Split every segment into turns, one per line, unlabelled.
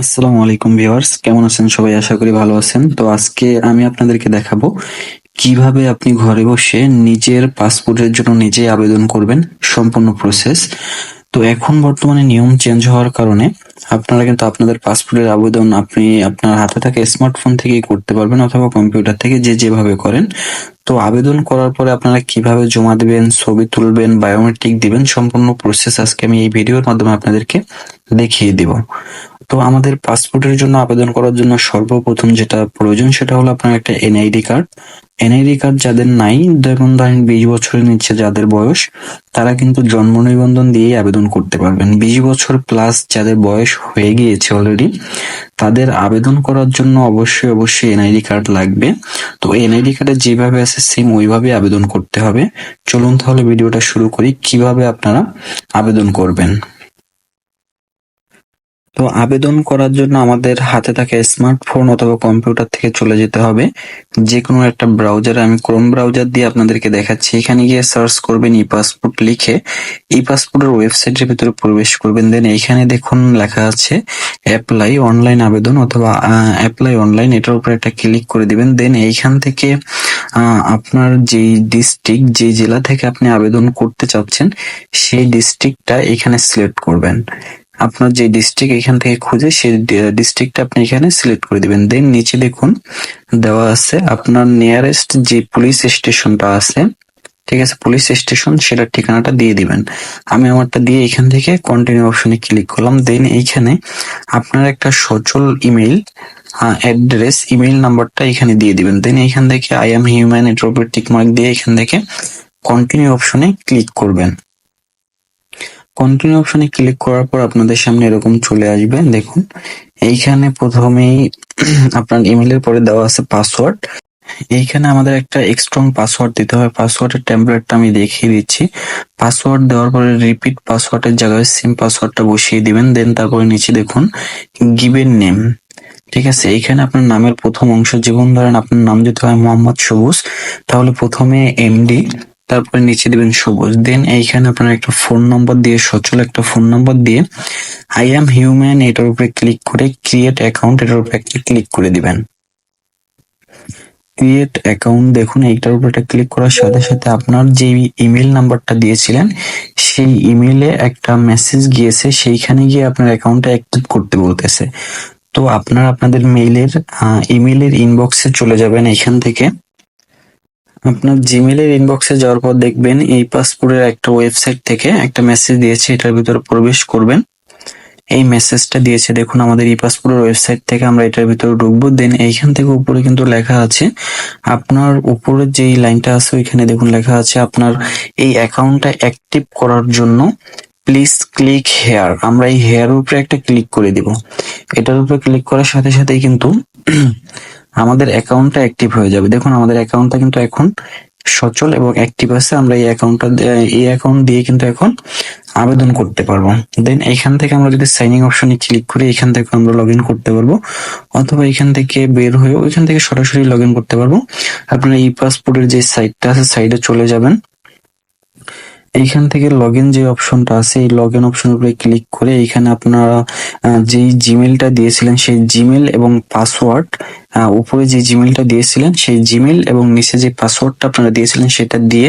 আসসালামু আলাইকুম ভিউয়ার্স, কেমন আছেন সবাই? আশা করি ভালো আছেন। তো আজকে আমি আপনাদেরকে দেখাবো কীভাবে আপনি ঘরে বসে নিজের পাসপোর্টের জন্য নিজে আবেদন করবেন, সম্পূর্ণ প্রসেস। তো এখন বর্তমানে নিয়ম চেঞ্জ হওয়ার কারণে আপনারা কিন্তু আপনাদের পাসপোর্টের আবেদন আপনি আপনার হাতে থাকা স্মার্টফোন থেকেই করতে পারবেন অথবা কম্পিউটার থেকে যে যেভাবে করেন। তো আবেদন করার পরে আপনারা কীভাবে জমা দিবেন, ছবি তুলবেন বায়োমেট্রিক দিবেন, সম্পূর্ণ প্রসেস আজকে আমি এই ভিডিওর মাধ্যমে আপনাদেরকে দেখিয়ে দিব। তো আমাদের পাসপোর্টের জন্য আবেদন করার জন্য সর্বপ্রথম যেটা প্রয়োজন সেটা হলো আপনার একটা এনআইডি কার্ড এনআইডি কার্ড যাদের নাই যেমন ধরেন বিশ বছরের নিচে যাদের বয়স, তারা কিন্তু জন্ম নিবন্ধন দিয়েই আবেদন করতে পারবেন। বিশ বছর প্লাস যাদের বয়স হয়ে গিয়েছে অলরেডি তাদের আবেদন করার জন্য অবশ্যই অবশ্যই এনআইডি কার্ড লাগবে। তো এনআইডি কার্ডে যেভাবে আছে সেম ওইভাবে আবেদন করতে হবে। চলুন তাহলে ভিডিওটা শুরু করি। কীভাবে আপনারা আবেদন করবেন? তো আবেদন করার জন্য আমাদের হাতে থাকা স্মার্টফোন অথবা কম্পিউটার থেকে চলে যেতে হবে। যে কোনো একটা ব্রাউজারে আমি ক্রোম ব্রাউজার দিয়ে আপনাদেরকে দেখাচ্ছি। এখানে গিয়ে সার্চ করবেন ই পাসপোর্ট লিখে ই পাসপোর্টের ওয়েবসাইটের ভিতরে প্রবেশ করবেন। দেন এখানে দেখুন লেখা আছে অ্যাপ্লাই অনলাইন আবেদন অথবা অ্যাপ্লাই অনলাইন এটার উপর একটা ক্লিক করে দিবেন। দেন এইখান থেকে আপনার যেই ডিস্ট্রিক্ট যে জেলা থেকে আপনি আবেদন করতে চাচ্ছেন, সেই ডিস্ট্রিক্টটা এখানে সিলেক্ট করবেন। আপনার যে ডিস্ট্রিক্ট এখান থেকে খুঁজে সেই ডিস্ট্রিক্টটা আপনি এখানে সিলেক্ট করে দিবেন। দেন নিচে দেখুন, দেওয়া আছে আপনার নিয়ারেস্ট যে পুলিশ স্টেশনটা আছে, ঠিক আছে? পুলিশ স্টেশন সেটার ঠিকানাটা দিয়ে দিবেন। আমি আমারটা দিয়ে এখান থেকে কন্টিনিউ অপশনে ক্লিক করলাম। দেন এইখানে আপনার একটা সচল ইমেল অ্যাড্রেস ইমেল নাম্বারটা এখানে দিয়ে দিবেন। দেন এখান থেকে আই এম হিউম্যান এটার উপর টিক মার্ক দিয়ে এখান থেকে কন্টিনিউ অপশনে ক্লিক করবেন। কন্টিনিউ অপশনে ক্লিক করার পর আপনাদের সামনে এরকম চলে আসবে, দেখুন। এইখানে প্রথমেই আপনার ইমেলের পরে দেওয়া আছে পাসওয়ার্ড এইখানে আমাদের একটা স্ট্রং পাসওয়ার্ড দিতে হবে পাসওয়ার্ডের টেমপ্লেটটা আমি দেখিয়ে দিচ্ছি। পাসওয়ার্ড দেওয়ার পরে রিপিট পাসওয়ার্ডের জায়গায় সিম পাসওয়ার্ডটা বসিয়ে দিবেন দেন তারপরে নিচে দেখুন গিভেন নেম ঠিক আছে? এইখানে আপনার নামের প্রথম অংশ, যেমন ধরেন আপনার নাম যদি হয় মোহাম্মদ সবুজ, তাহলে প্রথমে এমডি তারপরে নিচে দিবেন সবুজ। দেন এইখানে আপনার একটা ফোন নম্বর দিয়ে, সচল একটা ফোন নম্বর দিয়ে আই অ্যাম হিউম্যান এটার উপরে ক্লিক করে ক্রিয়েট অ্যাকাউন্ট এটার উপরে একটা ক্লিক করে দিবেন। ক্রিয়েট অ্যাকাউন্ট দেখুন, এইটার উপরে একটা ক্লিক করার সাথে সাথে আপনার যে ইমেল নাম্বারটা দিয়েছিলেন, সেই ইমেলে একটা মেসেজ গিয়েছে, সেইখানে গিয়ে আপনার অ্যাকাউন্টটা অ্যাক্টিভ করতে বলতেছে। তো আপনার আপনাদের মেইলের ইমেলের ইনবক্সে চলে যাবেন এখান থেকে। আপনার জিমেলের ইনবক্সে যাওয়ার পর দেখবেন এই পাসপোর্টের একটা ওয়েবসাইট থেকে একটা মেসেজ দিয়েছে, এটার ভিতরে প্রবেশ করবেন। এই মেসেজটা দিয়েছে, দেখুন, আমাদের ই পাসপোর্টের ওয়েবসাইট থেকে আমরা এটার ভিতরে ঢুকবো। দেন এইখান থেকে উপরে কিন্তু লেখা আছে, আপনার উপরে যেই লাইনটা আছে ওইখানে দেখুন লেখা আছে, আপনার এই অ্যাকাউন্টটা অ্যাক্টিভ করার জন্য প্লিজ ক্লিক হেয়ার আমরা এই হেয়ার উপরে একটা ক্লিক করে দিব। এটার উপরে ক্লিক করার সাথে সাথেই কিন্তু আমাদের অ্যাকাউন্টটা অ্যাক্টিভ হয়ে যাবে। দেখুন, আমাদের অ্যাকাউন্টটা কিন্তু এখন সচল এবং অ্যাক্টিভ আছে। আমরা এই অ্যাকাউন্টটা এই অ্যাকাউন্ট দিয়ে কিন্তু এখন আবেদন করতে পারব। দেন এখান থেকে আমরা যদি সাইনিং অপশনে ক্লিক করি, এখান থেকে আমরা লগ করতে পারব। অথবা এখান থেকে বের হয়ে ওইখান থেকে সরাসরি লগ করতে পারব। আপনারা ই পাসপোর্টের যে সাইটটা আছে সাইডে চলে যাবেন। এইখান থেকে লগ ইন যে অপশনটা আছে, এই লগ ইন অপশনের উপরে ক্লিক করে এইখানে আপনারা যেই জিমেলটা দিয়েছিলেন সেই জিমেল এবং পাসওয়ার্ড উপরে যে জিমেলটা দিয়েছিলেন সেই জিমেল এবং নিচে যে পাসওয়ার্ডটা আপনারা দিয়েছিলেন সেটা দিয়ে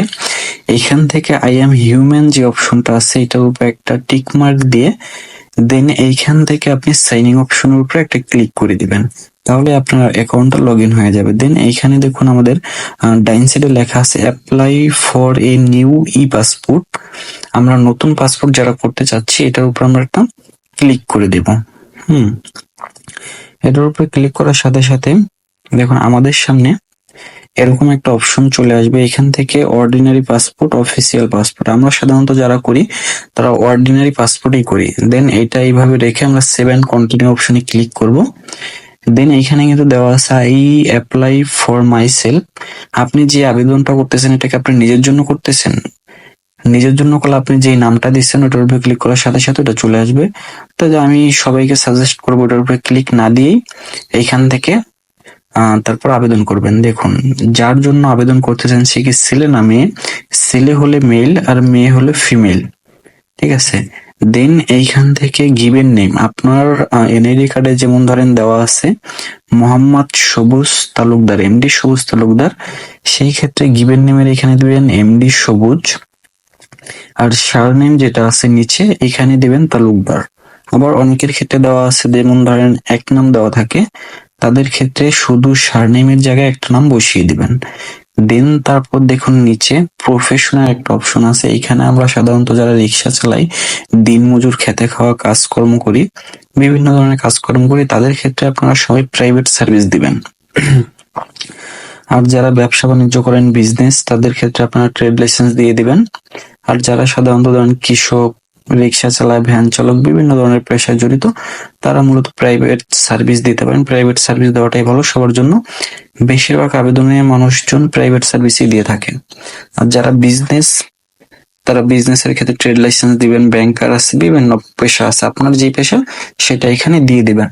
এইখান থেকে আই এম হিউম্যান যে অপশনটা আছে, এটার উপরে একটা টিক মার্ক দিয়ে দেন এইখান থেকে আপনি সাইনিং অপশনের উপরে একটা ক্লিক করে দিবেন। তাহলে আপনার অ্যাকাউন্টটা লগ ইন হয়ে যাবে। দেন এইখানে দেখুন আমাদের ডাইন সাইডে লেখা আছে apply for a new e passport আমরা নতুন পাসপোর্ট যারা করতে চাচ্ছি, এটার উপর আমরা একটা ক্লিক করে দেব। হুম। এটার উপরে ক্লিক করার সাথে সাথে দেখুন আমাদের সামনে এরকম একটা অপশন চলে আসবে। এখান থেকে অর্ডিনারি পাসপোর্ট অফিসিয়াল পাসপোর্ট আমরা সাধারণত যারা করি, তারা অর্ডিনারি পাসপোর্টই করি। দেন এটা এইভাবে রেখে আমরা সেভেন কন্টিনিউ অপশনে ক্লিক করব। দেন এখানে কিন্তু দেওয়া আছে I apply for myself আপনি যে আবেদনটা করতেছেন, এটাকে আপনি নিজের জন্য করতেছেন? নিজের জন্য করলে আপনি যে নামটা দিচ্ছেন, ওটার উপরে ক্লিক করার সাথে সাথে ওটা চলে আসবে। তো আমি সবাইকে সাজেস্ট করব, ওটার উপরে ক্লিক না দিয়েই এইখান থেকে তারপর আবেদন করবেন। দেখুন, যার জন্য আবেদন করতেছেন, সে কি ছেলে না মেয়ে? ছেলে হলে মেল আর মেয়ে হলে ফিমেল ঠিক আছে? দেন এইখান থেকে গিভেন নেম আপনার এনআইডি কার্ডে যেমন ধরেন দেওয়া আছে, মোহাম্মদ সবুজ তালুকদার এমডি সবুজ তালুকদার, সেই ক্ষেত্রে গিভেন নেমের এখানে দিবেন এমডি সবুজ। আর সার নেম যেটা আছে নিচে, এখানে দিবেন তালুকদার। আবার অনেকের ক্ষেত্রে দেওয়া আছে, যেমন ধরেন এক নাম দেওয়া থাকে, তাদের ক্ষেত্রে শুধু সারনেমের জায়গায় একটা নাম বসিয়ে দিবেন। দেন তারপর দেখুন নিচে প্রফেশনাল একটা অপশন আছে। এখানে আমরা সাধারণত যারা রিক্সা চালাই দিন মজুর খেতে খাওয়া কাজকর্ম করি, বিভিন্ন ধরনের কাজকর্ম করি, তাদের ক্ষেত্রে আপনারা সবাই প্রাইভেট সার্ভিস দিবেন। আর যারা ব্যবসা বাণিজ্য করেন বিজনেস তাদের ক্ষেত্রে আপনারা ট্রেড লাইসেন্স দিয়ে দিবেন। আর যারা সাধারণত ধরেন কৃষক রিক্সা চালায়, ভ্যান চালক, বিভিন্ন ধরনের পেশায় জড়িত, তারা মূলত প্রাইভেট সার্ভিস দিতে পারেন। প্রাইভেট সার্ভিস দেওয়াটাই ভালো, সবার জন্য। বেশিরভাগ আবেদনে মানুষজন প্রাইভেট সার্ভিসই দিয়ে থাকেন। আর যারা বিজনেস তারা বিজনেস এর ক্ষেত্রে ট্রেড লাইসেন্স দিবেন ব্যাংকার আছে, বিভিন্ন পেশা আছে। আপনার যে পেশা, সেটা এখানে দিয়ে দিবেন।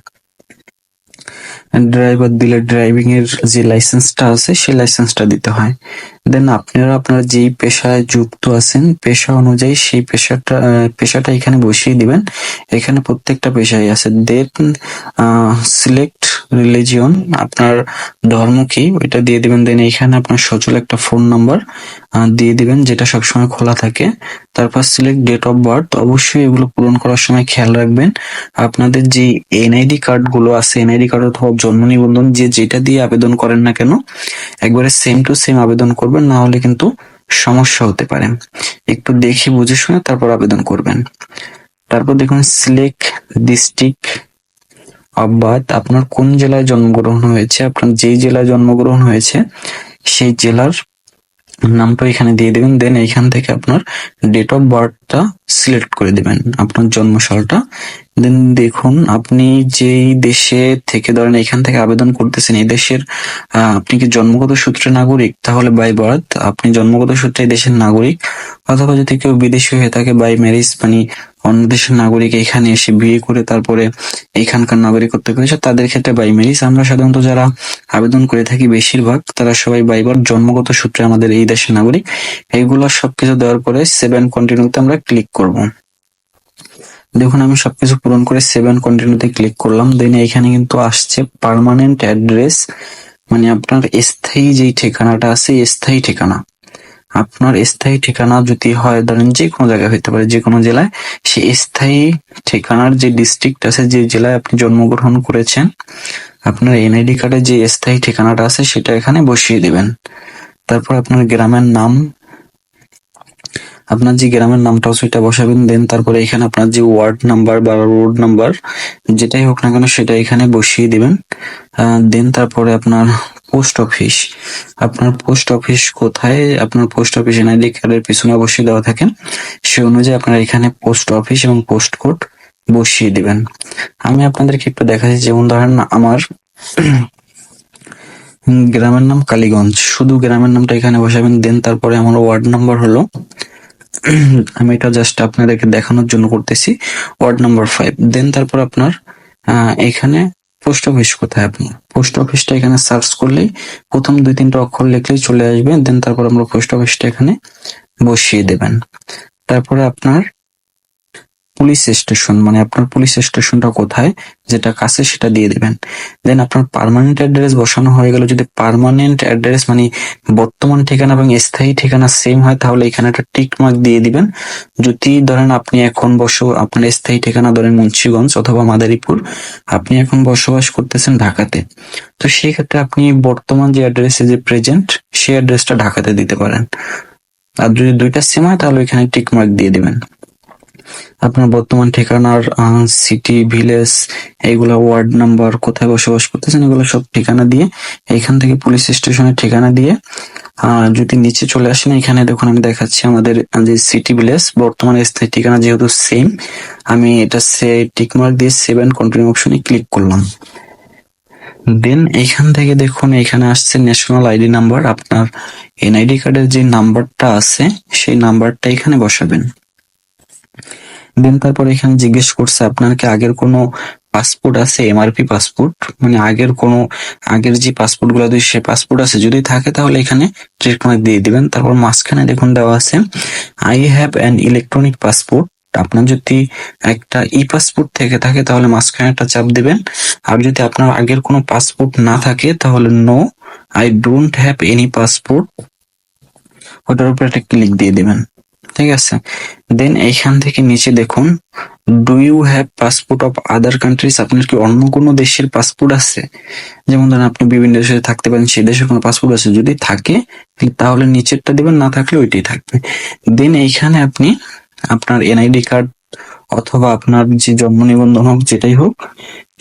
ড্রাইভার দিলে ড্রাইভিং এর যে লাইসেন্সটা আছে, সেই লাইসেন্সটা দিতে হয়। দেন আপনারা আপনারা যেই পেশায় যুক্ত আছেন, পেশা অনুযায়ী সেই পেশাটা পেশাটা এখানে বসিয়ে দিবেন। এখানে প্রত্যেকটা পেশাই আছে। দেন সিলেক্ট রিলিজিয়ন আপনার ধর্ম কি, ওইটা দিয়ে দিবেন। দেন এখানে আপনার সচল একটা ফোন নাম্বার দিয়ে দিবেন, যেটা সবসময় খোলা থাকে। তারপর সিলেক্ট ডেট অফ বার্থ অবশ্যই এগুলো পূরণ করার সময় খেয়াল রাখবেন। আপনাদের যে এনআইডি কার্ডগুলো আছে এনআইডি কার্ড অথবা জন্ম নিবন্ধন, যে যেটা দিয়ে আবেদন করেন না কেন, একবারে সেম টু সেম আবেদন করবেন, না হলে কিন্তু সমস্যা হতে পারে। একটু দেখে বুঝে শুনে তারপর আবেদন করবেন। তারপর দেখুন সিলেক্ট ডিস্ট্রিক্ট বার্থ আপনার কোন জেলায় জন্মগ্রহণ হয়েছে, আপনার যেই জেলায় জন্মগ্রহণ হয়েছে, সেই জেলার নামটা এখানে দিয়ে দেবেন। দেন এখান থেকে আপনার ডেট অফ বার্থটা সিলেক্ট করে দিবেন আপনার জন্ম সালটা দেন দেখুন, আপনি যেই দেশে থেকে ধরেন এখান থেকে আবেদন করতেছেন, এই দেশের আপনি কি জন্মগত সূত্রে নাগরিক? তাহলে বাই বার্থ আপনি জন্মগত সূত্রে দেশের নাগরিক। অথবা যদি কেউ বিদেশি হয়ে থাকে বাই ম্যারেজ মানে অন্য দেশের নাগরিক এখানে এসে বিয়ে করে তারপরে এখানকার নাগরিকত্ব পেয়েছে তাদের ক্ষেত্রে বাই ম্যারেজ আমরা সাধারণত যারা আবেদন করে থাকি বেশিরভাগ, তারা সবাই বাই বাইবার জন্মগত সূত্রে আমাদের এই দেশের নাগরিক। এইগুলো সবকিছু দেওয়ার পরে সেভেন কন্টিনিউতে আমরা ক্লিক করব। দেখুন, আমি সবকিছু পূরণ করে সেভেন কন্টিনিউতে ক্লিক করলাম। দেন এখানে কিন্তু আসছে পার্মানেন্ট অ্যাড্রেস মানে আপনার স্থায়ী যেই ঠিকানাটা আছে স্থায়ী ঠিকানা। আপনার স্থায়ী ঠিকানা যদি হয়, ধরেন যে কোনো জায়গায় হইতে পারে, যে কোনো জেলায় সেই স্থায়ী ঠিকানার যে ডিস্ট্রিক্ট আছে, যে জেলায় আপনি জন্মগ্রহণ করেছেন, আপনার এনআইডি কার্ডে যে স্থায়ী ঠিকানাটা আছে, সেটা এখানে বসিয়ে দিবেন। তারপর আপনার গ্রামের নাম আপনার যে গ্রামের নামটাও সেটা বসাবেন, দেন তারপরে এখানে আপনার যে ওয়ার্ড নাম্বার বা রোড নাম্বার, যেটাই হোক না কেন সেটা এখানে বসিয়ে দিবেন। দেন তারপরে আপনার পোস্ট অফিস। আপনার পোস্ট অফিস কোথায়? আপনার পোস্ট অফিস এনআইডি কার্ডের পিছনে বসিয়ে দেওয়া থাকে। সে অনুযায়ী আপনারা এখানে পোস্ট অফিস এবং পোস্ট কোড বসিয়ে দিবেন। আমি আপনাদেরকে একটু দেখাচ্ছি, যেমন ধরেন আমার গ্রামের নাম কালীগঞ্জ। শুধু গ্রামের নামটা এখানে বসাবেন, দেন তারপরে আমার ওয়ার্ড নাম্বার হলো আমি এটা জাস্ট আপনাদেরকে দেখানোর জন্য করতেছি। ওয়ার্ড নাম্বার ফাইভ দেন তারপর আপনার এখানে পোস্ট অফিস কোথায় আপনি? পোস্ট অফিসটা এখানে সার্চ করলেই প্রথম দুই, তিনটা অক্ষর লিখলেই চলে আসবে। দেন তারপর আমরা পোস্ট অফিসটা এখানে বসিয়ে দেবেন। তারপরে আপনার পুলিশ স্টেশন মানে আপনার পুলিশ স্টেশনটা কোথায়, যেটা কাছে সেটা দিয়ে দিবেন। দেন আপনার পার্মানেন্ট অ্যাড্রেস বসানো হয়ে গেল। যদি পার্মানেন্ট অ্যাড্রেস মানে বর্তমান ঠিকানা এবং স্থায়ী ঠিকানা সেম হয়, তাহলে এখানে একটা টিক মার্ক দিয়ে দিবেন। যদি ধরেন আপনি এখন বস, আপনার স্থায়ী ঠিকানা ধরেন মুন্সিগঞ্জ অথবা মাদারীপুর, আপনি এখন বসবাস করতেছেন ঢাকাতে। তো সেই ক্ষেত্রে আপনি বর্তমান যে অ্যাড্রেসে যে প্রেজেন্ট সেই অ্যাড্রেসটা ঢাকাতে দিতে পারেন। আর যদি দুইটা সেম হয়, তাহলে এখানে টিক মার্ক দিয়ে দিবেন। আপনার বর্তমান ঠিকানার সিটি ভিলেজ এইগুলা ওয়ার্ড নাম্বার কোথায় বসবাস করতেছেন, এগুলো সব ঠিকানা দিয়ে এখান থেকে পুলিশ স্টেশনের ঠিকানা দিয়ে যদি নিচে চলে আসেন, এখানে দেখুন আমি দেখাচ্ছি আমাদের যে সিটি ভিলেজ বর্তমানে স্থায়ী ঠিকানা যেহেতু সেম আমি এটা সে টিকমার্ক দিয়ে সেভেন কন্টিনিউ অপশনে ক্লিক করলাম। দেন এখান থেকে দেখুন, এখানে আসছে ন্যাশনাল আইডি নাম্বার আপনার এনআইডি কার্ডের যে নাম্বারটা আছে, সেই নাম্বারটা এখানে বসাবেন। দেন তারপর এখানে জিজ্ঞেস করছে, আপনার কি আগের কোনো পাসপোর্ট আছে এমআরপি পাসপোর্ট মানে আগের কোনো, আগের যে পাসপোর্টগুলো সে পাসপোর্ট আছে। যদি থাকে তাহলে এখানে ট্রেডমার্ক দিয়ে দিবেন। তারপর মাঝখানে দেখুন দেওয়া আছে I have an electronic passport আপনার যদি একটা ই পাসপোর্ট থেকে থাকে, তাহলে মাঝখানে একটা চাপ দিবেন। আর যদি আপনার আগের কোনো পাসপোর্ট না থাকে, তাহলে no I don't have any passport ওটার উপরে একটা ক্লিক দিয়ে দিবেন। ঠিক আছে? দেন এইখান থেকে নিচে দেখুন do you have passport of other countries আপনার কি অন্য কোনো দেশের পাসপোর্ট আছে? যেমন ধরেন আপনি বিভিন্ন দেশে থাকতে পারেন, সেই দেশের কোনো পাসপোর্ট আছে। যদি থাকে তাহলে নিচেরটা দিবেন, না থাকলে ওইটাই থাকবে। দেন এইখানে আপনি আপনার এনআইডি কার্ড অথবা আপনার যে জন্ম নিবন্ধন হোক, যেটাই হোক,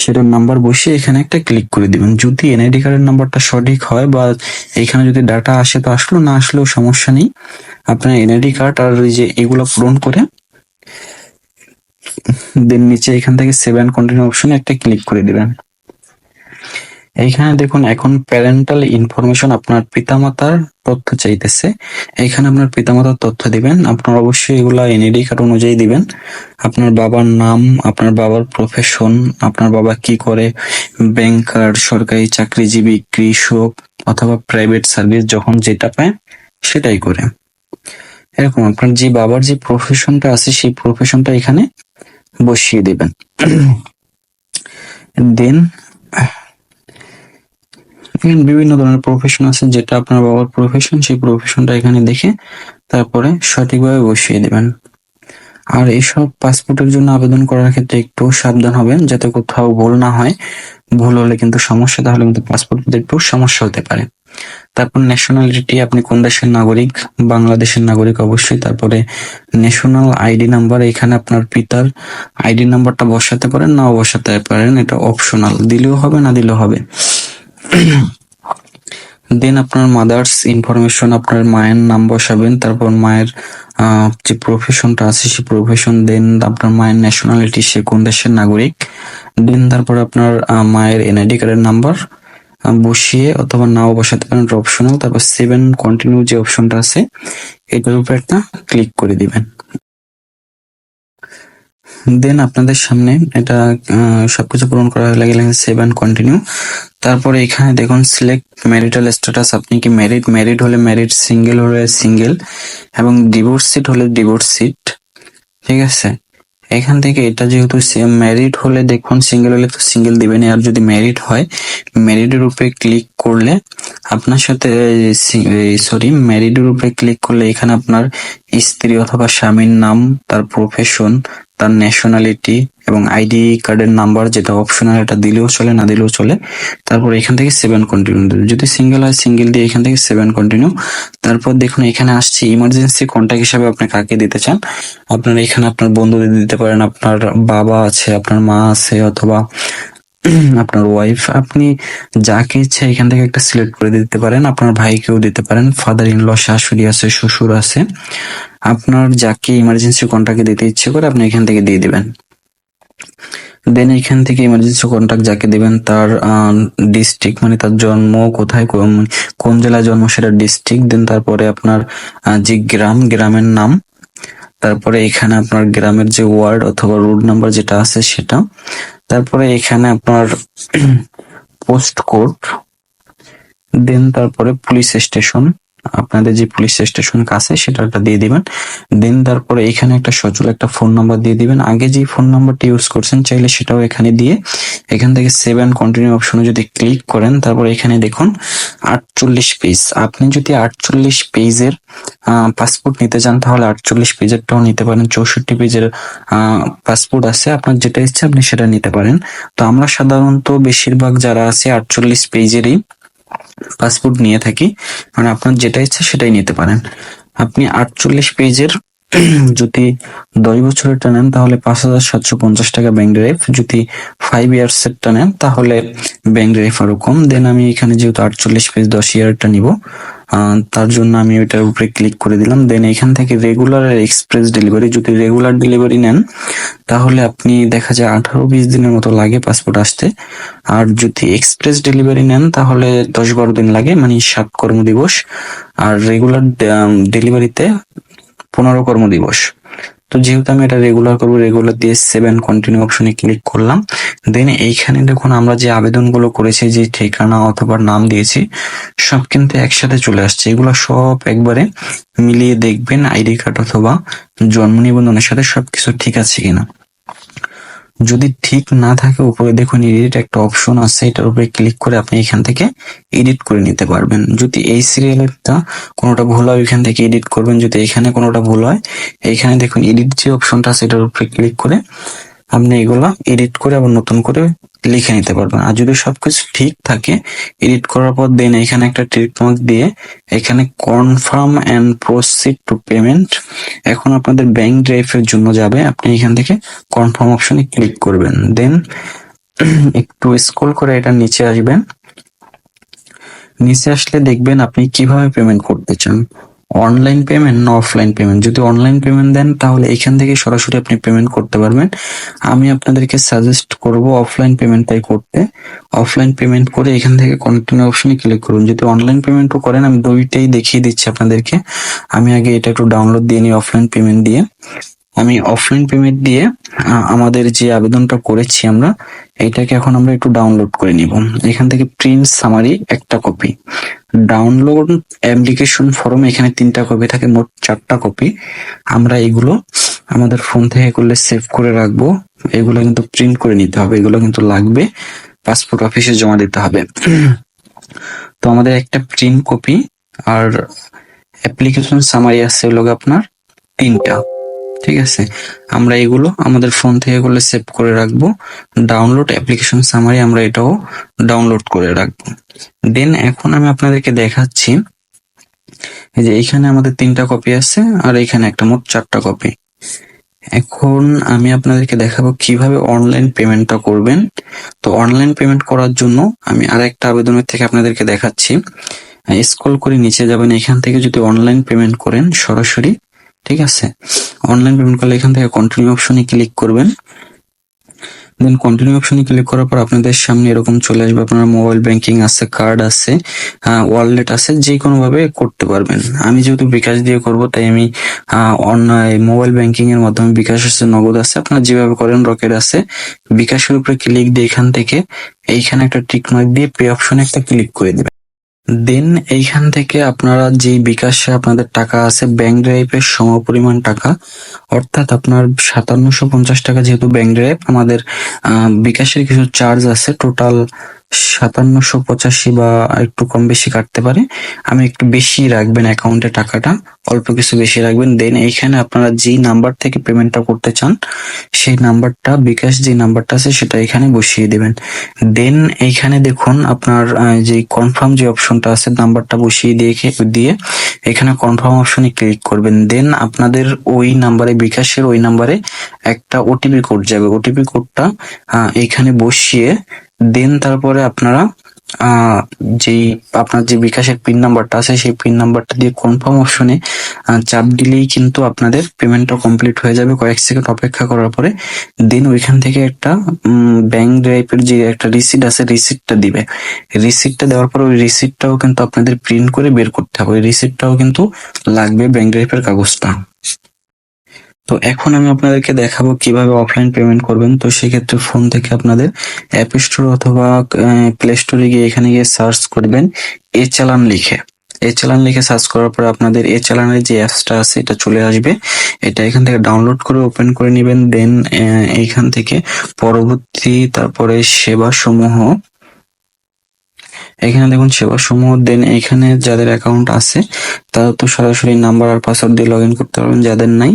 সেটার নাম্বার বসিয়ে এখানে একটা ক্লিক করে দিবেন। যদি এনআইডি কার্ডের নাম্বারটা সঠিক হয় বা এখানে যদি ডাটা আসে তো আসলো, না আসলেও সমস্যা নেই। আপনার এনআইডি কার্ড আর ওই যে এগুলো পূরণ করে দেন নিচে এখান থেকে সেভ সেভেন কন্টিনিউ অপশনে একটা ক্লিক করে দিবেন। এইখানে দেখুন, এখন প্যারেন্টাল ইনফরমেশন আপনার পিতামাতার তথ্য চাইতেছে। এখানে আপনার পিতামাতার তথ্য দিবেন। আপনার অবশ্যই এগুলা এনআইডি কার্ড অনুযায়ী দিবেন। আপনার বাবার নাম, আপনার বাবার প্রফেশন আপনার বাবা কি করে ব্যাংকার সরকারি চাকরিজীবী, কৃষক অথবা প্রাইভেট সার্ভিস যখন যেটা পায় সেটাই করে। এরকম আপনার যে বাবার যে প্রফেশনটা আছে, সেই প্রফেশনটা এখানে বসিয়ে দেবেন। দেন এখানে বিভিন্ন ধরনের প্রফেশন আছে, যেটা আপনার বাবার প্রফেশন সেই প্রফেশনটা এখানে দেখে তারপরে সঠিকভাবে বসিয়ে দেবেন। আর এইসব পাসপোর্টের জন্য আবেদন করার ক্ষেত্রে একটু সাবধান হবেন, যাতে কোথাও ভুল না হয়। ভুল হলে কিন্তু সমস্যা, তাহলে কিন্তু পাসপোর্ট একটু সমস্যা হতে পারে। তারপর ন্যাশনালিটি আপনি কোন দেশের নাগরিক? বাংলাদেশের নাগরিক অবশ্যই। তারপরে ন্যাশনাল আইডি নাম্বার এখানে আপনার পিতার আইডি নাম্বারটা বসাতে পারেন, নাও বসাতে পারেন, এটা অপশনাল দিলেও হবে, না দিলেও হবে। দেন আপনার মাদার্স ইনফরমেশন আপনার মায়ের নাম বসাবেন, তারপর মায়ের যে প্রফেশনটা আছে সেই প্রফেশন দেন আপনার মায়ের ন্যাশনালিটি সে কোন দেশের নাগরিক? দেন তারপর আপনার মায়ের এনআইডি কার্ডের নাম্বার বসিয়ে অথবা নাও বসাতে পারেন অপশনাল তারপর সেভেন কন্টিনিউ যে অপশনটা আছে, এটার উপর একটা ক্লিক করে দিবেন। দেন আপনাদের সামনে এটা সবকিছু পূরণ করা হয়ে গেলে সেভ অ্যান্ড কন্টিনিউ তারপরে এখানে দেখুন সিলেক্ট ম্যারিটাল স্ট্যাটাস আপনি কি ম্যারিড ম্যারিড হলে ম্যারিড সিঙ্গেল হলে সিঙ্গেল এবং ডিভোর্স সিট হলে ডিভোর্স সিট ঠিক আছে? এখান থেকে এটা যেহেতু ম্যারিড হলে দেখুন সিঙ্গেল হলে তো সিঙ্গেল দিবেন আর যদি ম্যারিড হয় ম্যারিডের উপরে ক্লিক করলে আপনার সাথে সরি ম্যারিডের উপরে ক্লিক করলে এখানে আপনার স্ত্রী অথবা স্বামীর নাম, তার প্রফেশন তার ন্যাশনালিটি এবং আইডি কার্ডের নাম্বার যেটা অপশনাল এটা দিলেও চলে, না দিলেও চলে। তারপর এখান থেকে সেভেন কন্টিনিউ দেবে। যদি সিঙ্গেল হয় সিঙ্গেল দিয়ে এখান থেকে সেভেন কন্টিনিউ তারপর দেখুন, এখানে আসছে ইমার্জেন্সি কন্ট্যাক্ট হিসাবে আপনি কাকে দিতে চান? আপনার এখানে আপনার বন্ধুদের দিতে পারেন, আপনার বাবা আছে, আপনার মা আছে, অথবা আপনার ওয়াইফ আপনি যাকে ইচ্ছা এখান থেকে একটা সিলেক্ট করে দিতে পারেন। আপনার ভাইকেও দিতে পারেন। ফাদার ইন ল শাশুড়ি আছে, শ্বশুর আছে। আপনার যাকে ইমার্জেন্সি কন্ট্যাক্টে দিতে ইচ্ছে করে, আপনি এখান থেকে দিয়ে দিবেন। দেন এখান থেকে ইমার্জেন্সি কন্ট্যাক্ট যাকে দিবেন, তার ডিস্ট্রিক্ট মানে তার জন্ম কোথায় কোন- কোন জেলায় জন্ম সেটা ডিস্ট্রিক্ট দেন তারপরে আপনার যে গ্রাম, গ্রামের নাম, তারপরে এখানে আপনার গ্রামের যে ওয়ার্ড অথবা রোড নাম্বার যেটা আছে সেটা। তারপরে এখানে আপনার পোস্ট কোর্ট দেন তারপরে পুলিশ স্টেশন আপনাদের যে পুলিশ স্টেশন কাছে একটা দিয়ে দিবেন। দেন তারপরে এখানে একটা সচল একটা ফোন নাম্বার দিয়ে দিবেন। আগে যে ফোন নাম্বারটি ইউজ করছেন, চাইলে সেটাও এখানে দিয়ে এখান থেকে সেভ অ্যান্ড কন্টিনিউ অপশনে যদি ক্লিক করেন, তারপর এখানে দেখুন আটচল্লিশ পেজ আপনি যদি আটচল্লিশ পেজের পাসপোর্ট নিতে চান, তাহলে আটচল্লিশ পেজেরটাও নিতে পারেন। চৌষট্টি পেজের পাসপোর্ট আছে। আপনার যেটা ইচ্ছে, আপনি সেটা নিতে পারেন। তো আমরা সাধারণত বেশিরভাগ যারা আছে, আটচল্লিশ পেজেরই পাসপোর্ট নিয়ে থাকি। মানে আপনার যেটা ইচ্ছা সেটাই নিতে পারেন। আপনি আটচল্লিশ পেজের যদি দশ বছরেরটা নেন, তাহলে পাঁচ হাজার সাতশো পঞ্চাশ টাকা ব্যাংক ড্রাইভ যদি ফাইভ ইয়ার্স এরটা নেন, তাহলে ব্যাংক ড্রাইভ আরও কম। দেন আমি এখানে যেহেতু আটচল্লিশ পেজ দশ ইয়ারটা নিব। তার জন্য আমি ওইটার উপরে ক্লিক করে দিলাম। দেন এখান থেকে রেগুলার আর এক্সপ্রেস ডেলিভারি যদি রেগুলার ডেলিভারি নেন, তাহলে আপনি দেখা যায় আঠারো বিশ দিনের মতো লাগে পাসপোর্ট আসতে। আর যদি এক্সপ্রেস ডেলিভারি নেন, তাহলে দশ বারো দিন লাগে মানে সাত কর্মদিবস। আর রেগুলার ডেলিভারিতে পনেরো কর্মদিবস। তো যেহেতু আমি এটা রেগুলার করব রেগুলার দিয়ে সেভেন কন্টিনিউ অপশনে ক্লিক করলাম। দেন এইখানে দেখুন আমরা যে আবেদনগুলো করেছি, যে ঠিকানা অথবা নাম দিয়েছি, সব কিন্তু একসাথে চলে আসছে। এগুলো সব একবারে মিলিয়ে দেখবেন আইডি কার্ড অথবা জন্ম নিবন্ধনের সাথে সবকিছু ঠিক আছে কিনা। যদি ঠিক না থাকে, উপরে দেখুন এডিট একটা অপশন আছে, এটার উপরে ক্লিক করে আপনি এখান থেকে এডিট করে নিতে পারবেন। যদি এই সিরিয়ালেরটা কোনোটা ভুল হয় এখান থেকে এডিট করবেন। যদি এখানে কোনোটা ভুল হয়, এখানে দেখুন এডিট যে অপশনটা আছে, এটার উপরে ক্লিক করে আপনি এগুলো এডিট করে আবার নতুন করে লিখে নিতে পারবেন। আর যদি সবকিছু ঠিক থাকে এডিট করার পর দেন এখানে একটা মার্ক দিয়ে এখানে confirm and proceed to payment এখন আপনাদের ব্যাংক ড্রাইভের জন্য যাবে। আপনি এখান থেকে কনফার্ম অপশনে ক্লিক করবেন। দেন একটু স্ক্রল করে এটা নিচে আসবেন। নিচে আসলে দেখবেন আপনি কীভাবে পেমেন্ট করতে চান। অনলাইন পেমেন্ট না অফলাইন পেমেন্ট যদি অনলাইন পেমেন্ট দেন, তাহলে এখান থেকে সরাসরি আপনি পেমেন্ট করতে পারবেন। আমি আপনাদেরকে সাজেস্ট করব অফলাইন পেমেন্টটাই করতে। অফলাইন পেমেন্ট করে এখান থেকে কন্টিনিউ অপশনে ক্লিক করুন। যদি অনলাইন পেমেন্টও করেন, আমি দুইটাই দেখিয়ে দিচ্ছি আপনাদেরকে। আমি আগে এটা একটু ডাউনলোড দিয়ে নিই অফলাইন পেমেন্ট দিয়ে। আমি অফলাইন পেমেন্ট দিয়ে আমাদের যে আবেদনটা করেছি আমরা, এটাকে এখন আমরা একটু ডাউনলোড করে নিব। এখান থেকে প্রিন্ট সামারি একটা কপি ডাউনলোড অ্যাপ্লিকেশন ফর্ম এখানে তিনটা কপি থাকে, মোট চারটা কপি আমরা এগুলো আমাদের ফোন থেকে করলে সেভ করে রাখব। এগুলো কিন্তু প্রিন্ট করে নিতে হবে, এগুলো কিন্তু লাগবে। পাসপোর্ট অফিসে জমা দিতে হবে। তো আমাদের একটা প্রিন্ট কপি আর অ্যাপ্লিকেশন সামারি আছে হলো আপনার তিনটা। ঠিক আছে? আমরা এগুলো আমাদের ফোন থেকে এগুলো সেভ করে রাখব। ডাউনলোড অ্যাপ্লিকেশন সামারি আমরা এটাও ডাউনলোড করে রাখব। দেন এখন আমি আপনাদেরকে দেখাচ্ছি এই যে এখানে আমাদের তিনটা কপি আছে আর এখানে একটা মোট চারটা কপি এখন আমি আপনাদেরকে দেখাবো কীভাবে অনলাইন পেমেন্টটা করবেন। তো অনলাইন পেমেন্ট করার জন্য আমি আর একটা আবেদনের থেকে আপনাদেরকে দেখাচ্ছি। স্ক্রল করে নিচে যাবেন। এখান থেকে যদি অনলাইন পেমেন্ট করেন সরাসরি ঠিক আছে? অনলাইন পেমেন্ট করলে এখান থেকে কন্টিনিউ অপশনে ক্লিক করবেন। দেন কন্টিনিউ অপশনে ক্লিক করার পর আপনাদের সামনে এরকম চলে আসবে আপনার মোবাইল ব্যাংকিং আছে কার্ড আছে ওয়ালেট আছে যে ভাবে করতে পারবেন। আমি যেহেতু বিকাশ দিয়ে করব, তাই আমি মোবাইল ব্যাংকিং এর মাধ্যমে বিকাশ আছে নগদ আছে। আপনারা যেভাবে করেন, রকেট আছে। বিকাশের উপরে ক্লিক দিয়ে এখান থেকে এইখানে একটা টিক মার্ক দিয়ে পে অপশনে একটা ক্লিক করে দেবেন। দেন এইখান থেকে আপনারা যে বিকাশে আপনাদের টাকা আছে ব্যাংক ড্রাইভের সম পরিমাণ টাকা, অর্থাৎ আপনার সাতান্নশো পঞ্চাশ টাকা যেহেতু ব্যাংক ড্রাইভ আমাদের বিকাশের কিছু চার্জ আছে টোটাল সাতান্নশো পঁচাশি বা একটু কম বেশি কাটতে পারে। আমি একটু বেশি রাখবেন অ্যাকাউন্টে টাকাটা। অল্প কিছু বেশি রাখবেন। দেন এইখানে আপনারা যেই নাম্বার থেকে পেমেন্টটা করতে চান, সেই নাম্বারটা বিকাশ যে নাম্বারটা আছে, সেটা এখানে বসিয়ে দেবেন। দেন এইখানে দেখুন আপনার যে কনফার্ম যে অপশনটা আছে নাম্বারটা বসিয়ে দিয়ে দিয়ে এখানে কনফার্ম অপশনে ক্লিক করবেন। দেন আপনাদের ওই নাম্বারে বিকাশের ওই নাম্বারে একটা ওটিপি কোড যাবে। ওটিপি কোডটা এখানে বসিয়ে দেন তারপরে আপনারা যেই আপনার যে বিকাশের পিন নাম্বারটা আছে, সেই পিন নাম্বারটা দিয়ে কনফার্ম অপশনে চাপ দিলেই কিন্তু আপনাদের পেমেন্টটা কমপ্লিট হয়ে যাবে কয়েক সেকেন্ড অপেক্ষা করার পরে। দেন ওইখান থেকে একটা ব্যাংক ড্রাইভের যে একটা রিসিট আছে রিসিটটা দিবে। রিসিটটা দেওয়ার পর ওই রিসিটটাও কিন্তু আপনাদের প্রিন্ট করে বের করতে হবে। ওই রিসিটটাও কিন্তু লাগবে ব্যাংক ড্রাইভের কাগজটা। তো এখন আমি আপনাদেরকে দেখাবো কীভাবে অফলাইন পেমেন্ট করবেন। তো সেক্ষেত্রে ফোন থেকে আপনাদের অ্যাপ স্টোর অথবা প্লে স্টোরে গিয়ে এখানে গিয়ে সার্চ করবেন এ চালান লিখে। এ চালান লিখে সার্চ করার পর আপনাদের এ চালানের যে অ্যাপসটা আছে, এটা চলে আসবে। এটা এখান থেকে ডাউনলোড করে ওপেন করে নেবেন। দেন এইখান থেকে পরবর্তী তারপরে সেবা সমূহ এখানে দেখুন সেবা সমূহ দেন এখানে যাদের অ্যাকাউন্ট আছে, তারা তো সরাসরি নাম্বার আর পাসওয়ার্ড দিয়ে লগ ইন করতে পারবেন, যাদের নাই,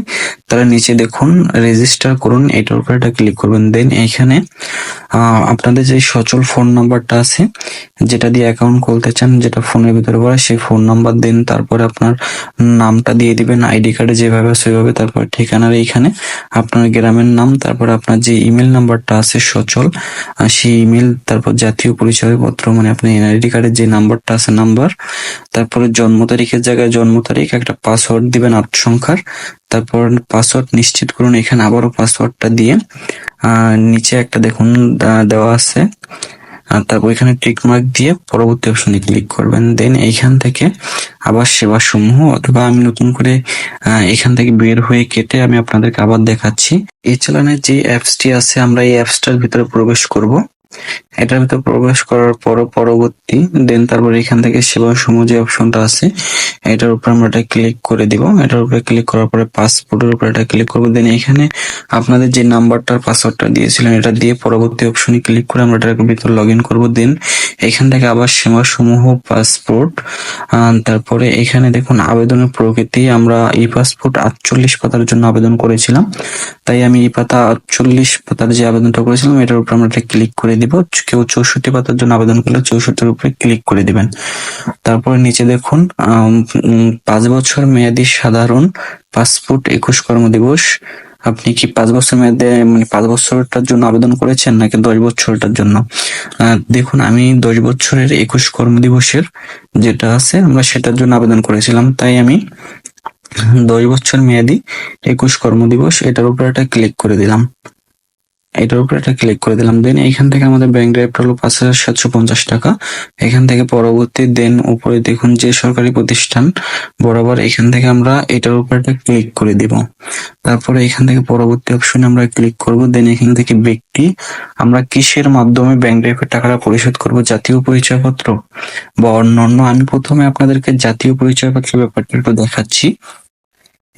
তারা নিচে দেখুন রেজিস্টার করুন এটার উপর একটা ক্লিক করবেন। দেন এখানে আপনাদের যে সচল ফোন নাম্বারটা আছে, যেটা দিয়ে অ্যাকাউন্ট খুলতে চান, যেটা ফোনের ভিতরে পড়ে, সেই ফোন নাম্বার দেন তারপরে আপনার নামটা দিয়ে দিবেন আইডি কার্ডে যেভাবে সেভাবে তারপর ঠিকানার এইখানে আপনার গ্রামের নাম, তারপর আপনার যে ইমেল নাম্বারটা আছে সচল সেই ইমেল তারপর জাতীয় পরিচয়পত্র মানে আপনার এনআইডি কার্ডের যে নাম্বারটা আছে নাম্বার তারপরে জন্ম তারিখের জায়গায় জন্ম তারিখ, একটা পাসওয়ার্ড দিবেন আট সংখ্যার তারপর পাসওয়ার্ড নিশ্চিত করুন, এখানে আবারও পাসওয়ার্ডটা দিয়ে নিচে একটা দেখুন দেওয়া আছে। আর তারপর এখানে টিক মার্ক দিয়ে পরবর্তী অপশনে ক্লিক করবেন। দেন এইখান থেকে আবার সেবা সমূহ অথবা আমি নতুন করে এখান থেকে বের হয়ে কেটে আমি আপনাদেরকে আবার দেখাচ্ছি। এই চালানের যে অ্যাপসটি আছে, আমরা এই অ্যাপসটার ভিতরে প্রবেশ করব। এটার ভিতরে প্রবেশ করার পর পরবর্তী দেন তারপর এখান থেকে সেবা সমূহ যে অপশনটা আছে। এটার উপর আমরা এটা ক্লিক করে দিব। এটার উপরে ক্লিক করার পরে পাসপোর্টের উপরে এটা ক্লিক করব। দেন এখানে আপনাদের যে নাম্বারটার পাসওয়ার্ডটা দিয়েছিলেন, এটা দিয়ে পরবর্তী অপশনে ক্লিক করে আমরা এটার ভিতর লগ ইন করব। দেন এখান থেকে আবার সেবা সমূহ পাসপোর্ট তারপরে এখানে দেখুন আবেদনের প্রকৃতি। আমরা ই পাসপোর্ট আটচল্লিশ পাতার জন্য আবেদন করেছিলাম। তাই আমি এই পাতা আটচল্লিশ পাতার যে আবেদনটা করেছিলাম, এটার উপর আমরা এটা ক্লিক করে দিব। কেউ চৌষট্টি পাতার জন্য আবেদন করলে চৌষট্টির উপরে ক্লিক করে দিবেন। তারপরে নিচে দেখুন পাঁচ বছর মেয়াদি সাধারণ পাসপোর্ট একুশ কর্মদিবস। আপনি কি পাঁচ বছর মেয়াদে মানে পাঁচ বছরটার জন্য আবেদন করেছেন নাকি দশ বছরটার জন্য? দেখুন, আমি দশ বছরের একুশ কর্মদিবসের যেটা আছে, আমরা সেটার জন্য আবেদন করেছিলাম। তাই আমি দশ বছর মেয়াদি একুশ কর্মদিবস এটার উপর একটা ক্লিক করে দিলাম। এটার উপর একটা ক্লিক করে দিলাম। দেন এখান থেকে আমাদের ব্যাংক ড্রাইভটা হলো পাঁচ হাজার সাতশো পঞ্চাশ টাকা। এখান থেকে পরবর্তী দেন উপরে দেখুন যে সরকারি প্রতিষ্ঠান, বরাবর এখান থেকে আমরা এটার উপর একটা ক্লিক করে দিব। তারপরে এখান থেকে পরবর্তী অপশনে আমরা ক্লিক করব। দেন এখান থেকে ব্যক্তি, আমরা কিসের মাধ্যমে ব্যাংক ড্রাফের টাকাটা পরিশোধ করব? জাতীয় পরিচয়পত্র বা অন্যান্য? আমি প্রথমে আপনাদেরকে জাতীয় পরিচয়পত্রের ব্যাপারটা একটু দেখাচ্ছি।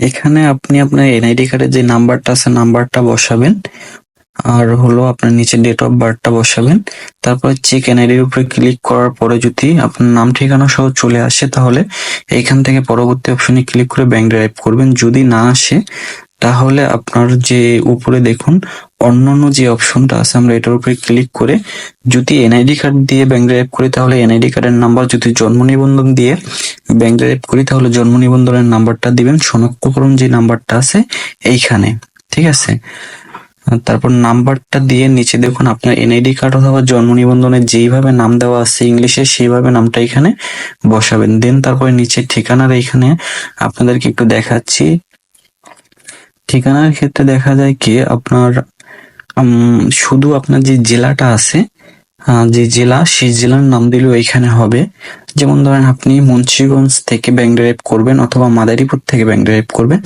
এখানে আপনি আপনার এনআইডি কার্ডের যে নাম্বারটা আছে নাম্বারটা বসাবেন। আর হলো আপনার নিচে ডেট অফ বার্থটা বসাবেন। তারপর চেক এনআইডির উপরে ক্লিক করার পরে যদি আপনার নাম, ঠিকানা সহ চলে আসে, তাহলে এইখান থেকে পরবর্তী অপশনে ক্লিক করে ব্যাংক ড্রাইভ করবেন। যদি না আসে, তাহলে আপনার যে উপরে দেখুন, অন্যান্য যে অপশনটা আছে, আমরা এটার উপরে ক্লিক করে যদি এনআইডি কার্ড দিয়ে ব্যাংক ড্রাইভ করি, তাহলে এনআইডি কার্ডের নাম্বার যদি জন্ম নিবন্ধন দিয়ে ব্যাংক ড্রাইভ করি, তাহলে জন্ম নিবন্ধনের নাম্বারটা দিবেন। শনাক্তকরণ যে নাম্বারটা আছে, এইখানে। ঠিক আছে? তারপর নাম্বারটা দিয়ে নিচে দেখুন আপনার এনআইডি কার্ড অথবা জন্ম নিবন্ধনে যেইভাবে নাম দেওয়া আছে ইংলিশে সেইভাবে নামটা এখানে বসাবেন। দেন তারপরে নিচে ঠিকানার এখানে আপনাদেরকে একটু দেখাচ্ছি। ঠিকানার ক্ষেত্রে দেখা যায় কি আপনার শুধু আপনার যে জেলাটা আছে যে জেলা, সেই জেলার নাম দিলেও এখানে হবে। যেমন ধরেন আপনি মুন্সিগঞ্জ থেকে ব্যাংক ড্রাইভ করবেন অথবা মাদারীপুর থেকে ব্যাংক ড্রাইভ করবেন,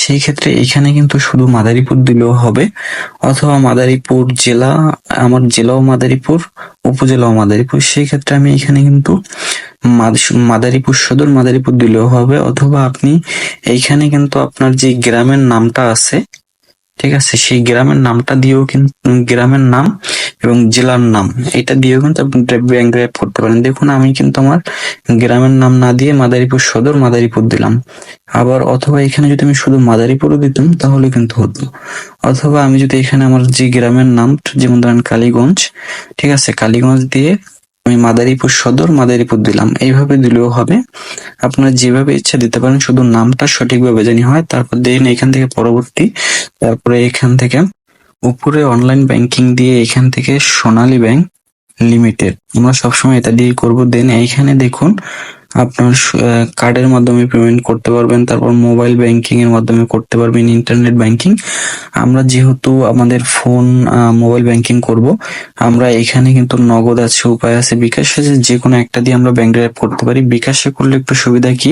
সেই ক্ষেত্রে এখানে কিন্তু শুধু মাদারীপুর দিলেও হবে। অথবা মাদারীপুর জেলা, আমার জেলাও মাদারীপুর, উপজেলাও মাদারীপুর। সেই ক্ষেত্রে আমি এখানে কিন্তু মাদারীপুর সদর মাদারীপুর দিলেও হবে। অথবা আপনি এইখানে কিন্তু আপনার যে গ্রামের নামটা আছে ঠিক আছে? সেই গ্রামের নামটা দিয়েও কিন্তু গ্রামের নাম এবং জেলার নাম এটা দিয়েও কিন্তু ব্যাংক করতে পারেন। দেখুন, আমি কিন্তু আমার গ্রামের নাম না দিয়ে মাদারীপুর সদর মাদারীপুর দিলাম। আবার অথবা এখানে যদি আমি শুধু মাদারীপুরও দিতাম, তাহলে কিন্তু হতো। অথবা আমি যদি এখানে আমার যে গ্রামের নাম, যেমন ধরেন কালীগঞ্জ, ঠিক আছে? কালীগঞ্জ দিয়ে আমি মাদারীপুর সদর মাদারীপুর দিলাম। এইভাবে দিলেও হবে। আপনার যেভাবে ইচ্ছা দিতে পারেন, শুধু নামটা সঠিকভাবে জানি হয়। তারপর দেন এখান থেকে পরবর্তী। তারপরে এখান থেকে উপরে অনলাইন ব্যাংকিং দিয়ে এখান থেকে সোনালী ব্যাংক লিমিটেড আমরা সবসময় এটা দিয়ে করব। দেন এইখানে দেখুন আপনার কার্ডের মাধ্যমে পেমেন্ট করতে পারবেন, তারপর মোবাইল ব্যাংকিং এর মাধ্যমে করতে পারবেন ইন্টারনেট ব্যাংকিং আমরা যেহেতু আমাদের ফোন মোবাইল ব্যাংকিং করব, আমরা এখানে কিন্তু নগদ আছে, উপায় আছে, বিকাশ যে কোনো একটা দিয়ে আমরা ব্যাংক ড্রাইভ করতে পারি। বিকাশে করলে একটু সুবিধা কি?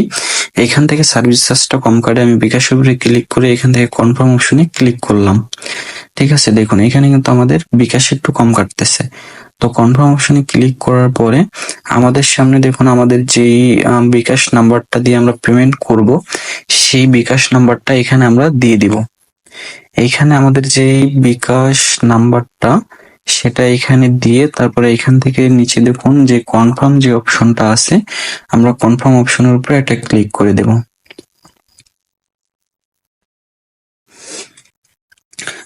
এখান থেকে সার্ভিস চার্জটা কম কাটে, আমি বিকাশের উপরে ক্লিক করে এখান থেকে কনফার্ম অপশনে ক্লিক করলাম। ঠিক আছে, দেখুন, এখানে কিন্তু আমাদের বিকাশ একটু কম কাটতেছে। তো কনফার্ম অপশনে ক্লিক করার পরে আমাদের সামনে দেখুন আমাদের যেই বিকাশ নাম্বারটা দিয়ে আমরা পেমেন্ট করব, সেই বিকাশ নাম্বারটা এখানে আমরা দিয়ে দিব। এইখানে আমাদের যে বিকাশ নাম্বারটা, সেটা এখানে দিয়ে তারপরে এখান থেকে নিচে দেখুন যে কনফার্ম যে অপশনটা আছে, আমরা কনফার্ম অপশনের উপরে একটা ক্লিক করে দেব।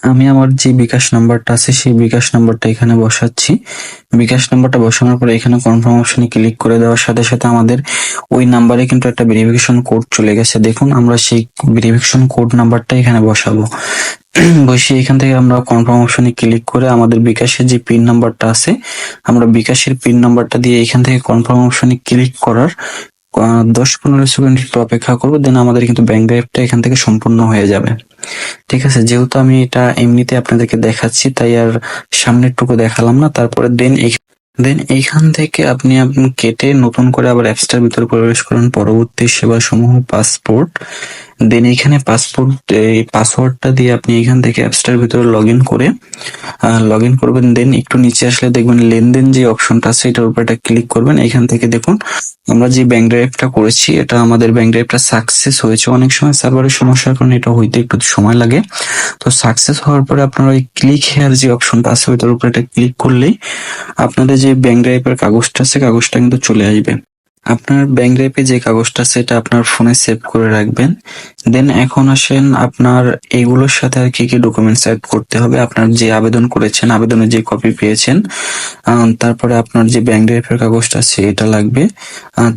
আমি আমার যে বিকাশ নাম্বারটা আছে, সেই বিকাশ নাম্বারটা এখানে বসাচ্ছি। বিকাশ নাম্বারটা বসানোর পরে এখানে কনফার্ম অপশনে ক্লিক করে দেওয়ার সাথে সাথে আমাদের ওই নাম্বারে কিন্তু একটা ভেরিফিকেশন কোড চলে গেছে। দেখুন, আমরা সেই ভেরিফিকেশন কোড নাম্বারটা এখানে বসাবো। বসিয়ে এখান থেকে আমরা কনফার্ম অপশনে ক্লিক করে আমাদের বিকাশের যে পিন নাম্বারটা আছে, আমরা বিকাশের পিন নাম্বারটা দিয়ে এখান থেকে কনফার্ম অপশনে ক্লিক করার দশ পনেরো সেকেন্ড একটু অপেক্ষা করব, দেন আমাদের কিন্তু ব্যাংক ড্রাইভটা এখান থেকে সম্পূর্ণ হয়ে যাবে। ঠিক আছে, যেহেতু আমি এটা এমনিতে আপনাদেরকে দেখাচ্ছি, তাই আর সামনের টুকু দেখালাম না। তারপরে দেন দেন এইখান থেকে আপনি আপনি কেটে নতুন করে আবার অ্যাপসটার ভিতরে প্রবেশ করেন, পরবর্তী সেবা সমূহ পাসপোর্ট দেন এখানে পাসপোর্ট এই পাসওয়ার্ডটা দিয়ে আপনি এখান থেকে অ্যাপসটার ভিতরে লগ ইন করে লগ ইন করবেন। দেন একটু নিচে আসলে দেখবেন লেনদেন যে অপশনটা আছে, এটার উপর একটা ক্লিক করবেন। এখান থেকে দেখুন, আমরা যে ব্যাংক ড্রাইভটা করেছি, এটা আমাদের ব্যাংক ড্রাইভটা সাকসেস হয়েছে। অনেক সময় সার্ভারের সমস্যার কারণে এটা হইতে একটু সময় লাগে। তো সাকসেস হওয়ার পরে আপনারা ওই ক্লিক হেয়ার যে অপশনটা আছে, ওইটার উপর একটা ক্লিক করলেই আপনাদের যে ব্যাংক ড্রাইভের কাগজটা আছে, কাগজটা কিন্তু চলে আসবে। আপনার ব্যাংক ড্রাইভে যে কাগজটা এটা আপনার ফোনে সেভ করে রাখবেন। দেন এখন আসেন আপনার এগুলোর সাথে আর কি কি ডকুমেন্টস অ্যাড করতে হবে। আপনার যে আবেদন করেছেন, আবেদনের যে কপি পেয়েছেন তারপরে আপনার যে ব্যাংক ড্রাইভের কাগজটা আছে, এটা লাগবে।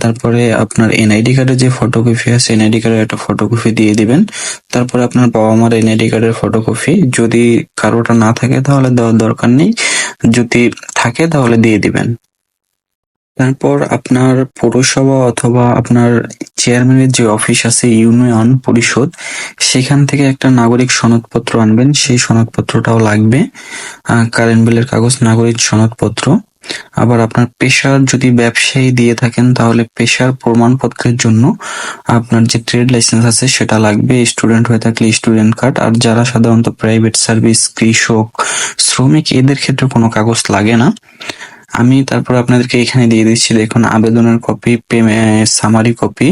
তারপরে আপনার এনআইডি কার্ডের যে ফটোকপি আছে এনআইডি কার্ডের একটা ফটোকপি দিয়ে দিবেন। তারপরে আপনার বাবা মার এনআইডি কার্ডের ফটোকপি যদি কারোটা না থাকে, তাহলে দেওয়ার দরকার নেই। যদি থাকে, তাহলে দিয়ে দিবেন। তারপর আপনার পৌরসভা অথবা আপনার চেয়ারম্যানের যে অফিস আছে ইউনিয়ন পরিষদ, সেখান থেকে একটা নাগরিক সনদপত্র আনবেন। সেই সনদপত্রটাও লাগবে। কারেন্ট বিলের কাগজ, নাগরিক সনদপত্র। আবার আপনার পেশার যদি ব্যবসায়ী দিয়ে থাকেন, তাহলে পেশার প্রমাণপত্রের জন্য আপনার যে ট্রেড লাইসেন্স আছে, সেটা লাগবে। স্টুডেন্ট হয়ে থাকলে স্টুডেন্ট কার্ড আর যারা সাধারণত প্রাইভেট সার্ভিস কৃষক, শ্রমিক, এদের ক্ষেত্রে কোনো কাগজ লাগে না। আমি তারপর আপনাদেরকে এখানে দিয়ে দিচ্ছি, দেখুন, আবেদনের copy summary copy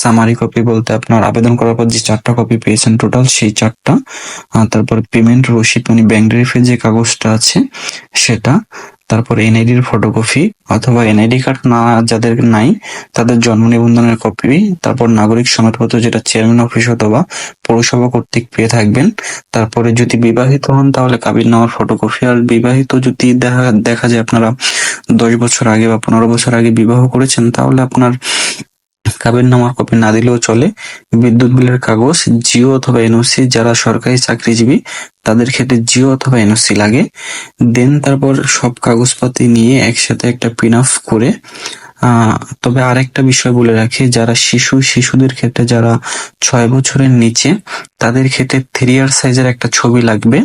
summary copy বলতে আপনার আবেদন করার পর যে চারটা কপি পেয়েছেন টোটাল সেই চারটা। তারপর পেমেন্ট রসিদ মানে ব্যাংক রিফের যে কাগজটা আছে, সেটা তারপর এনআইডির ফটোকপি অথবা এনআইডি কার্ড না, যাদের নাই, তাদের জন্ম নিবন্ধনের কপি তারপর নাগরিক সনদপত্র যেটা চেয়ারম্যান অফিস অথবা পৌরসভা কর্তৃক পেয়ে থাকবেন। তারপরে যদি বিবাহিত হন, তাহলে কাবির নামার ফটোকপি আর বিবাহিত যদি দেখা দেখা যায় আপনারা দশ বছর আগে বা পনেরো বছর আগে বিবাহ করেছেন, তাহলে আপনার কাবির নামার কপি না দিলেও চলে। বিদ্যুৎ বিলের কাগজ, জিও অথবা এনওসি, যারা সরকারি চাকরিজীবী, তাদের ক্ষেত্রে জিও অথবা এনওসি লাগে। দেন তারপর সব কাগজপাতি নিয়ে একসাথে একটা পিন অফ করে তবে আরেকটা বিষয় বলে রাখি, যারা শিশু, শিশুদের ক্ষেত্রে যারা ছয় বছরের নিচে, তাদের ক্ষেত্রে থ্রি আর সাইজের একটা ছবি লাগবে।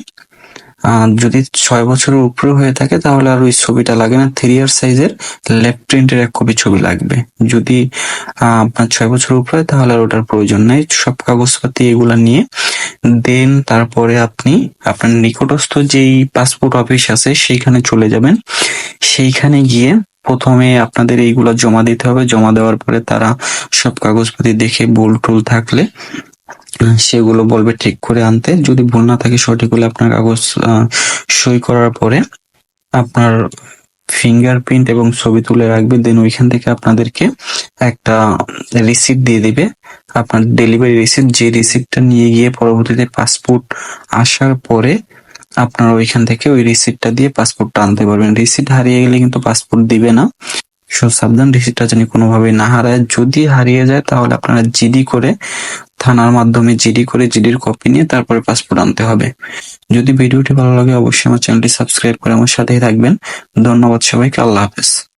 যদি ছয় বছরের উপরে হয়ে থাকে, তাহলে আর ওই ছবিটা লাগে না। থ্রি ইয়ার সাইজের লেফট প্রিন্টের এক কপি ছবি লাগবে। যদি আপনার ছয় বছরের উপরে তাহলে আর ওটার প্রয়োজন নেই। সব কাগজপাতি এগুলা নিয়ে দেন তারপরে আপনি, আপনার নিকটস্থ যেই পাসপোর্ট অফিস আছে, সেইখানে চলে যাবেন। সেইখানে গিয়ে প্রথমে আপনাদের এইগুলো জমা দিতে হবে। জমা দেওয়ার পরে তারা সব কাগজপাতি দেখে বোল টুল থাকলে সেগুলো বলবে ঠিক করে আনতে। যদি ভুল না থাকে, সঠিক হলে আপনার কাগজ সই করার পরে আপনার ফিঙ্গারপ্রিন্ট এবং ছবি তুলে রাখবে। দেন ওইখান থেকে আপনাদেরকে একটা রিসিপ্ট দিয়ে দিবে। আপনার ডেলিভারি রিসিপ্ট যে রিসিপ্টটা নিয়ে গিয়ে পরবর্তীতে পাসপোর্ট আসার পরে আপনার ওইখান থেকে ওই রিসিপ্টটা দিয়ে পাসপোর্টটা আনতে পারবেন। রিসিপ্ট হারিয়ে গেলে কিন্তু পাসপোর্ট দিবে না। সো সাবধান রিসিটটা যেন কোনোভাবেই না হারায়। যদি হারিয়ে যায়, তাহলে আপনারা জিডি করে থানার মাধ্যমে জিডি করে জিডির কপি নিয়ে তারপরে পাসপোর্ট আনতে হবে। যদি ভিডিওটি ভালো লাগে, অবশ্যই আমার চ্যানেলটি সাবস্ক্রাইব করে আমার সাথেই থাকবেন। ধন্যবাদ সবাইকে, আল্লাহ হাফেজ।